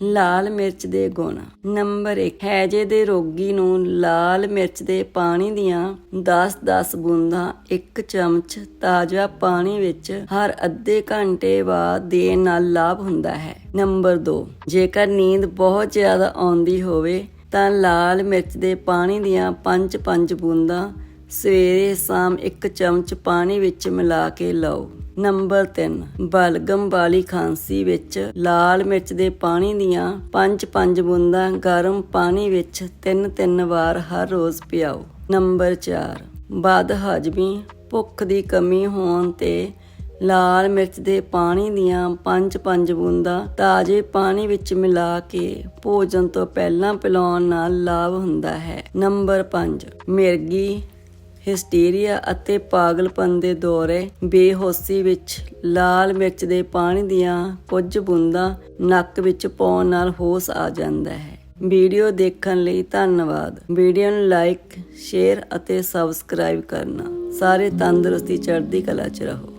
ਲਾਲ ਮਿਰਚ ਦੇ ਗੁਣ। ਨੰਬਰ 1 ਹੈਜੇ ਦੇ ਰੋਗੀ ਨੂੰ ਲਾਲ ਮਿਰਚ ਦੇ ਪਾਣੀ ਦੀਆਂ 10-10 ਬੂੰਦਾਂ, ਇੱਕ ਚਮਚ ਤਾਜ਼ਾ ਪਾਣੀ ਵਿੱਚ ਹਰ ਅੱਧੇ ਘੰਟੇ ਬਾਅਦ ਦੇਣ ਨਾਲ ਲਾਭ ਹੁੰਦਾ ਹੈ। ਨੰਬਰ 2 ਜੇਕਰ ਨੀਂਦ ਬਹੁਤ ਜ਼ਿਆਦਾ ਆਉਂਦੀ ਹੋਵੇ, ਤਾਂ ਲਾਲ ਮਿਰਚ ਦੇ ਪਾਣੀ ਦੀਆਂ 5-5 ਬੂੰਦਾਂ ਸਵੇਰੇ ਸ਼ਾਮ ਇੱਕ ਚਮਚ ਪਾਣੀ ਵਿੱਚ ਮਿਲਾ ਕੇ ਲਓ। ਨੰਬਰ 3 ਬਲਗਮ ਵਾਲੀ ਖਾਂਸੀ ਵਿੱਚ ਲਾਲ ਮਿਰਚ ਦੇ ਪਾਣੀ ਦੀਆਂ 5-5 ਬੂੰਦਾਂ ਗਰਮ ਪਾਣੀ ਵਿੱਚ 3-3 ਵਾਰ ਹਰ ਰੋਜ਼ ਪਿਆਓ। ਨੰਬਰ 4 ਬਦ ਹਜਮੀ ਭੁੱਖ ਦੀ ਕਮੀ ਹੋਣ ਤੇ ਲਾਲ ਮਿਰਚ ਦੇ ਪਾਣੀ ਦੀਆਂ 5-5 ਬੂੰਦਾਂ ਤਾਜ਼ੇ ਪਾਣੀ ਵਿੱਚ ਮਿਲਾ ਕੇ ਭੋਜਨ ਤੋਂ ਪਹਿਲਾਂ ਪਿਲਾਉਣ ਨਾਲ ਲਾਭ ਹੁੰਦਾ ਹੈ। ਨੰਬਰ 5 ਮਿਰਗੀ ਹਿਸਟੀਰੀਆ ਅਤੇ ਪਾਗਲਪਨ ਦੇ ਦੌਰੇ ਬੇਹੋਸ਼ੀ ਵਿੱਚ ਲਾਲ ਮਿਰਚ ਦੇ ਪਾਣੀ ਦੀਆਂ ਕੁਝ ਬੂੰਦਾਂ ਨੱਕ ਵਿੱਚ ਪਾਉਣ ਨਾਲ ਹੋਸ਼ ਆ ਜਾਂਦਾ ਹੈ। ਵੀਡੀਓ ਦੇਖਣ ਲਈ ਧੰਨਵਾਦ। ਵੀਡੀਓ ਨੂੰ ਲਾਈਕ, ਸ਼ੇਅਰ ਅਤੇ ਸਬਸਕ੍ਰਾਈਬ ਕਰਨਾ। ਸਾਰੇ ਤੰਦਰੁਸਤੀ ਚੜ੍ਹਦੀ ਕਲਾ ਚ ਰਹੋ।